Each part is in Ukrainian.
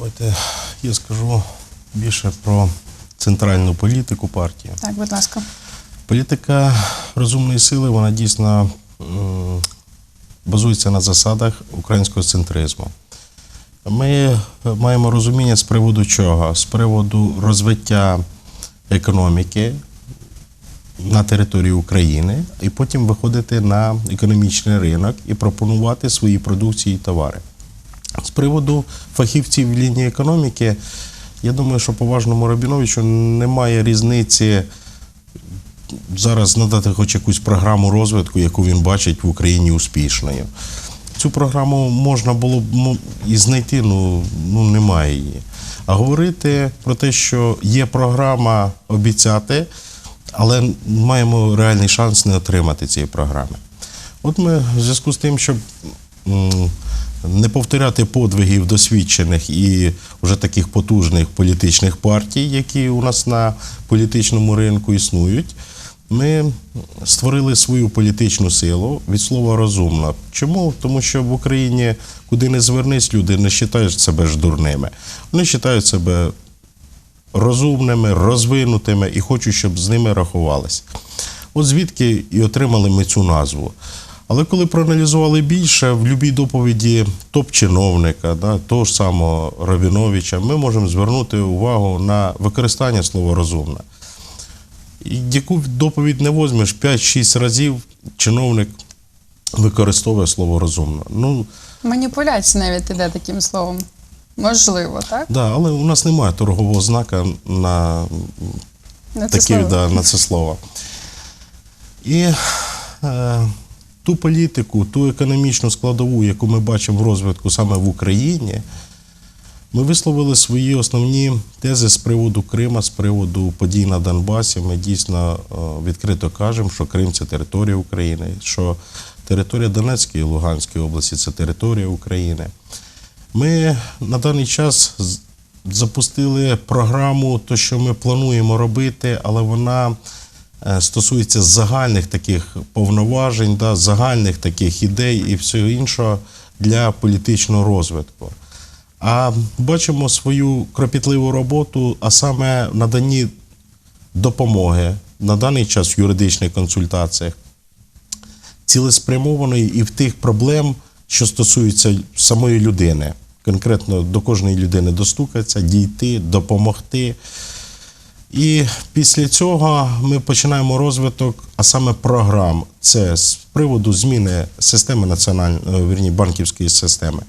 Давайте я скажу більше про центральну політику партії. Так, будь ласка. Політика розумної сили, вона дійсно базується на засадах українського центризму. Ми маємо розуміння з приводу чого? З приводу розвиття економіки на території України, і потім виходити на економічний ринок і пропонувати свої продукції і товари. З приводу фахівців лінії економіки, я думаю, що поважному Рабіновичу немає різниці зараз надати хоч якусь програму розвитку, яку він бачить в Україні успішною. Цю програму можна було б ну, і знайти, ну, ну немає її. А говорити про те, що є програма обіцяти, але маємо реальний шанс не отримати цієї програми. От ми в зв'язку з тим, щоб не повторяти подвигів досвідчених і вже таких потужних політичних партій, які у нас на політичному ринку існують, ми створили свою політичну силу від слова розумна. Чому? Тому що в Україні, куди не звернись, люди не вважають себе ж дурними. Вони вважають себе розумними, розвинутими і хочуть, щоб з ними рахувалися. От звідки і отримали ми цю назву. Але коли проаналізували більше, в будь-якій доповіді топ-чиновника, да, того ж самого Равіновича, ми можемо звернути увагу на використання слова розумна. І яку доповідь не возьмеш, 5-6 разів чиновник використовує слово розумно. Ну, Маніпуляція навіть іде таким словом. Можливо, так? да, але у нас немає торгового знака на На це такі, слово. да, на це слово. І е, ту політику, ту економічну складову, яку ми бачимо в розвитку саме в Україні, ми висловили свої основні тези з приводу Крима, з приводу подій на Донбасі. Ми дійсно е, відкрито кажемо, що Крим це територія України, що територія Донецької і Луганської області це територія України. Ми на даний час запустили програму, то що ми плануємо робити, але вона стосується загальних таких повноважень, да, загальних таких ідей і всього іншого для політичного розвитку. А бачимо свою кропітливу роботу, а саме в наданні допомоги на даний час в юридичних консультаціях, цілеспрямованої і в тих проблем, що стосуються самої людини. Конкретно до кожної людини достукатися, дійти, допомогти. І після цього ми починаємо розвиток, а саме програм. Це з приводу зміни системи національної вірні, банківської системи,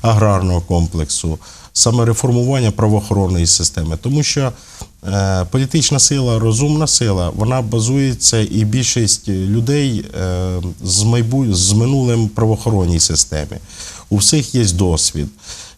аграрного комплексу, саме реформування правоохоронної системи. Тому що е, політична сила, розумна сила, вона базується і більшість людей е, з, майбу... з минулим правоохоронній системі. У всіх є досвід.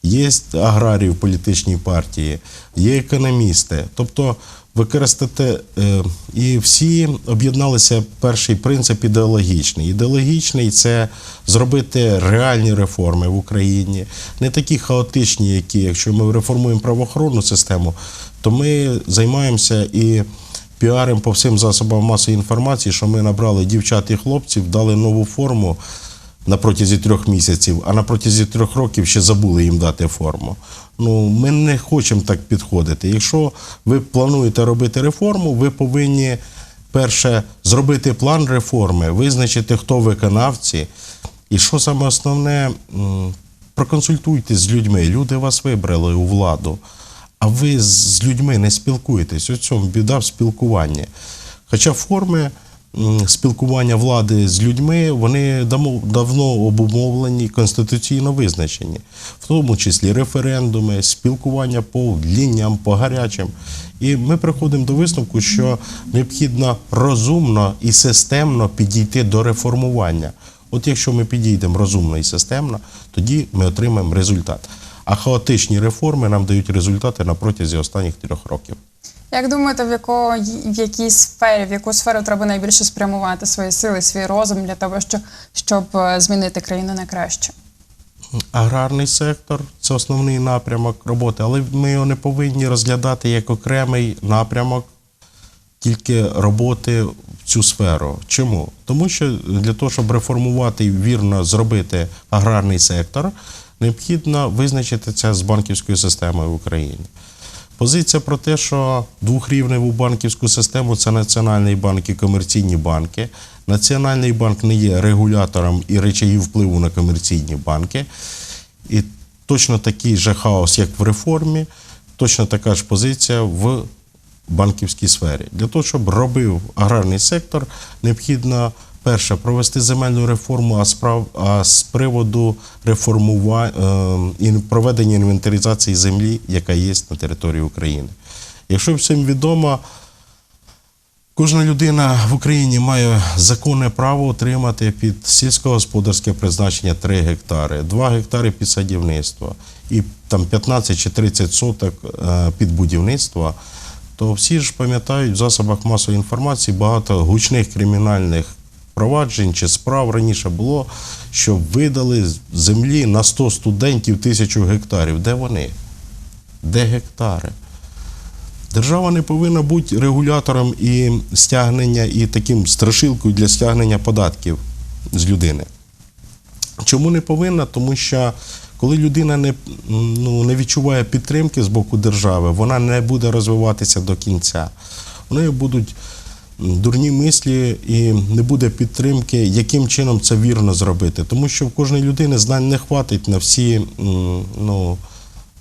Є аграрії в політичній партії, є економісти. Тобто використати е, і всі об'єдналися перший принцип ідеологічний. Ідеологічний це зробити реальні реформи в Україні, не такі хаотичні, які якщо ми реформуємо правоохоронну систему, то ми займаємося і піаримо по всім засобам масової інформації, що ми набрали дівчат і хлопців, дали нову форму на протязі трьох місяців, а на протязі трьох років ще забули їм дати форму. Ну, ми не хочемо так підходити. Якщо ви плануєте робити реформу, ви повинні перше зробити план реформи, визначити, хто виконавці. І що саме основне, проконсультуйтесь з людьми. Люди вас вибрали у владу, а ви з людьми не спілкуєтесь. У цьому біда в спілкуванні. Хоча форми спілкування влади з людьми вони давно, обумовлені, конституційно визначені, в тому числі референдуми, спілкування по лініям, по гарячим. І ми приходимо до висновку, що необхідно розумно і системно підійти до реформування. От якщо ми підійдемо розумно і системно, тоді ми отримаємо результат. А хаотичні реформи нам дають результати на протязі останніх трьох років. Як думаєте, в, яко, в якій сфері, в яку сферу треба найбільше спрямувати свої сили, свій розум для того, щоб, щоб е, змінити країну на краще? Аграрний сектор це основний напрямок роботи, але ми його не повинні розглядати як окремий напрямок тільки роботи в цю сферу. Чому? Тому що для того, щоб реформувати і вірно зробити аграрний сектор, необхідно визначити це з банківською системою в Україні. Позиція про те, що двохрівневу банківську систему це Національний банк і комерційні банки. Національний банк не є регулятором і речаїв впливу на комерційні банки. І точно такий же хаос, як в реформі, точно така ж позиція в банківській сфері. Для того, щоб робив аграрний сектор, необхідно перше провести земельну реформу, а справ а з приводу реформування е, проведення інвентаризації землі, яка є на території України. Якщо всім відомо, Кожна людина в Україні має законне право отримати під сільськогосподарське призначення 3 гектари, 2 гектари під садівництво і там 15 чи 30 соток е, під будівництво, то всі ж пам'ятають в засобах масової інформації багато гучних кримінальних проваджень чи справ раніше було, що видали землі на 100 студентів тисячу гектарів. Де вони? Де гектари? Держава не повинна бути регулятором і стягнення, і таким страшилкою для стягнення податків з людини. Чому не повинна? Тому що коли людина не, ну, не відчуває підтримки з боку держави, вона не буде розвиватися до кінця. Неї будуть дурні мислі і не буде підтримки, яким чином це вірно зробити. Тому що в кожної людини знань не хватить на всі ну,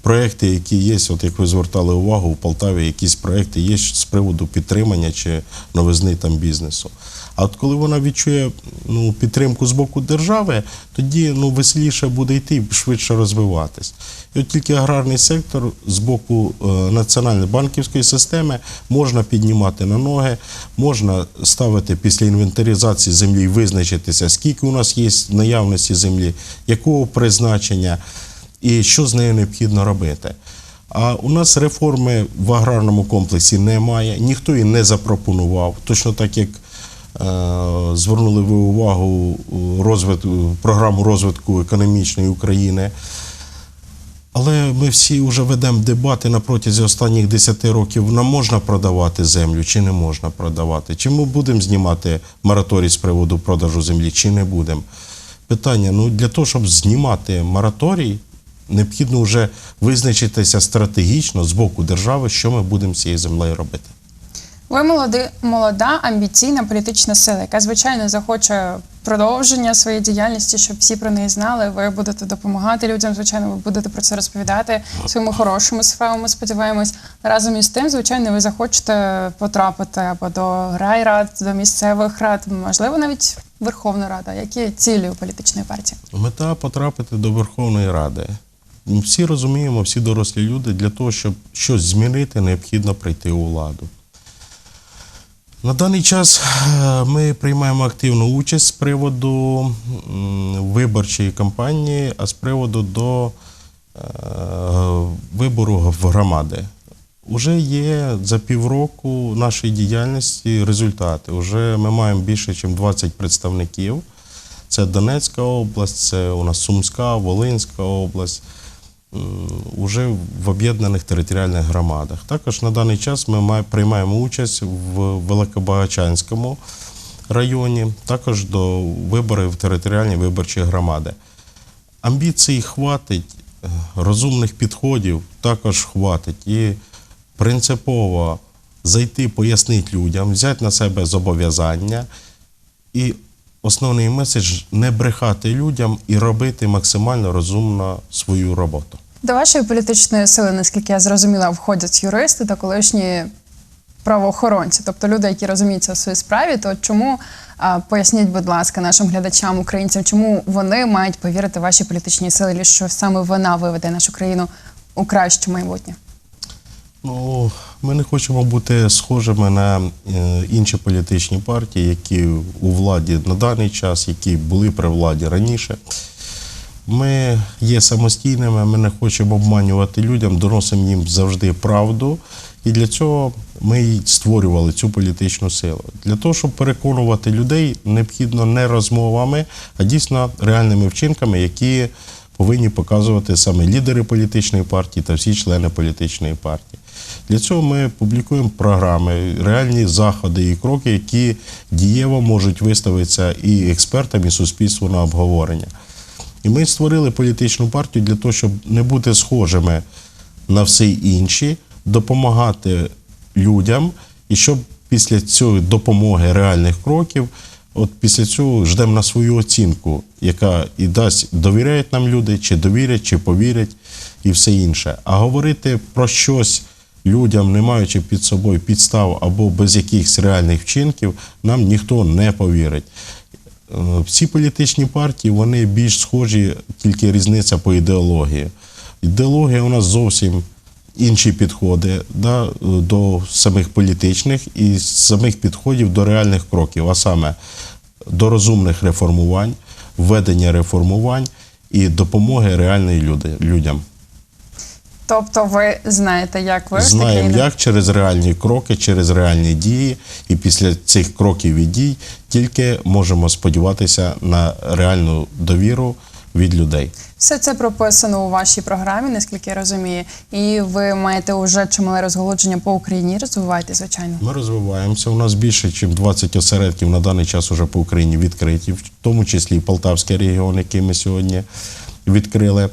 проекти, які є, от як ви звертали увагу, в Полтаві якісь проекти є з приводу підтримання чи новизни там бізнесу. А от коли вона відчує ну, підтримку з боку держави, тоді ну, веселіше буде йти і швидше розвиватись. І от тільки аграрний сектор з боку е, національної банківської системи можна піднімати на ноги, можна ставити після інвентаризації землі визначитися, скільки у нас є наявності землі, якого призначення і що з нею необхідно робити. А у нас реформи в аграрному комплексі немає, ніхто її не запропонував. Точно так як звернули ви увагу розвитку, програму розвитку економічної України. Але ми всі вже ведемо дебати на протязі останніх 10 років. Нам можна продавати землю чи не можна продавати? Чи ми будемо знімати мораторій з приводу продажу землі, чи не будемо? Питання: ну для того, щоб знімати мораторій, необхідно вже визначитися стратегічно з боку держави, що ми будемо з цією землею робити. Ви молоди, молода, амбіційна політична сила, яка звичайно захоче продовження своєї діяльності, щоб всі про неї знали. Ви будете допомагати людям. Звичайно, ви будете про це розповідати своїми хорошими справами. Сподіваємось, разом із тим, звичайно, ви захочете потрапити або до райрад, до місцевих рад, можливо, навіть Верховна Рада. Які цілі у політичної партії? Мета потрапити до Верховної Ради. Всі розуміємо, всі дорослі люди, для того, щоб щось змінити, необхідно прийти у владу. На даний час е, ми приймаємо активну участь з приводу виборчої кампанії, а з приводу до е, вибору в громади. Уже є за півроку нашої діяльності результати. Уже ми маємо більше, ніж 20 представників. Це Донецька область, це у нас Сумська, Волинська область, уже в об'єднаних територіальних громадах. Також на даний час ми має- приймаємо участь в Великобагачанському районі, також до виборів в територіальні виборчі громади. Амбіцій хватить, е, розумних підходів також хватить. І принципово зайти, пояснити людям, взяти на себе зобов'язання. І основний меседж не брехати людям і робити максимально розумно свою роботу. До вашої політичної сили, наскільки я зрозуміла, входять юристи та колишні правоохоронці, тобто люди, які розуміються в своїй справі. То чому поясніть, будь ласка, нашим глядачам, українцям, чому вони мають повірити вашій політичній силі, що саме вона виведе нашу країну у краще майбутнє? Ну, ми не хочемо бути схожими на е, інші політичні партії, які у владі на даний час, які були при владі раніше. Ми є самостійними, ми не хочемо обманювати людям, доносимо їм завжди правду. І для цього ми створювали цю політичну силу. Для того, щоб переконувати людей, необхідно не розмовами, а дійсно реальними вчинками, які повинні показувати саме лідери політичної партії та всі члени політичної партії. Для цього ми публікуємо програми, реальні заходи і кроки, які дієво можуть виставитися і експертам, і суспільству на обговорення. І ми створили політичну партію для того, щоб не бути схожими на всі інші, допомагати людям, і щоб після цієї допомоги реальних кроків, от після цього ждемо на свою оцінку, яка і дасть, довіряють нам люди, чи довірять, чи повірять, і все інше. А говорити про щось людям, не маючи під собою підстав або без якихось реальних вчинків, нам ніхто не повірить. Е, Всі політичні партії вони більш схожі, тільки різниця по ідеології. Ідеологія у нас зовсім інші підходи да, до самих політичних і самих підходів до реальних кроків, а саме до розумних реформувань, введення реформувань і допомоги реальної люди, людям. Тобто ви знаєте, як ви Знаємо, як через реальні кроки, через реальні дії, і після цих кроків і дій тільки можемо сподіватися на реальну довіру від людей. Все це прописано у вашій програмі, наскільки я розумію. І ви маєте уже чимале розголодження по Україні. Розвивайте, звичайно. Ми розвиваємося. У нас більше, ніж 20 осередків на даний час уже по Україні відкриті, в тому числі і Полтавський регіон, який ми сьогодні відкрили.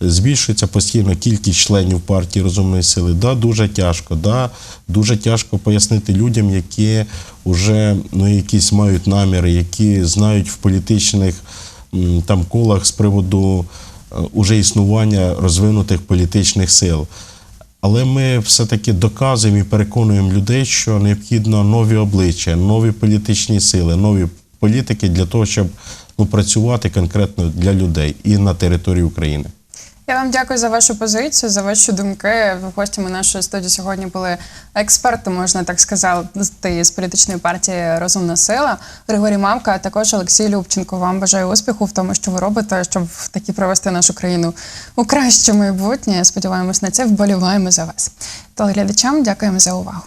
Збільшується постійно кількість членів партії розумної сили. Да, дуже тяжко. Да, дуже тяжко пояснити людям, які вже ну, якісь мають наміри, які знають в політичних там колах з приводу е, уже існування розвинутих політичних сил. Але ми все-таки доказуємо і переконуємо людей, що необхідно нові обличчя, нові політичні сили, нові політики для того, щоб ну, працювати конкретно для людей і на території України. Я вам дякую за вашу позицію, за ваші думки. Гостями нашої студії сьогодні були експерти, можна так сказати, з політичної партії Розумна сила Григорій Мавка, а також Олексій Любченко. Вам бажаю успіху в тому, що ви робите, щоб таки провести нашу країну у краще майбутнє. Сподіваємось на це. Вболіваємо за вас. Телеглядачам дякуємо за увагу.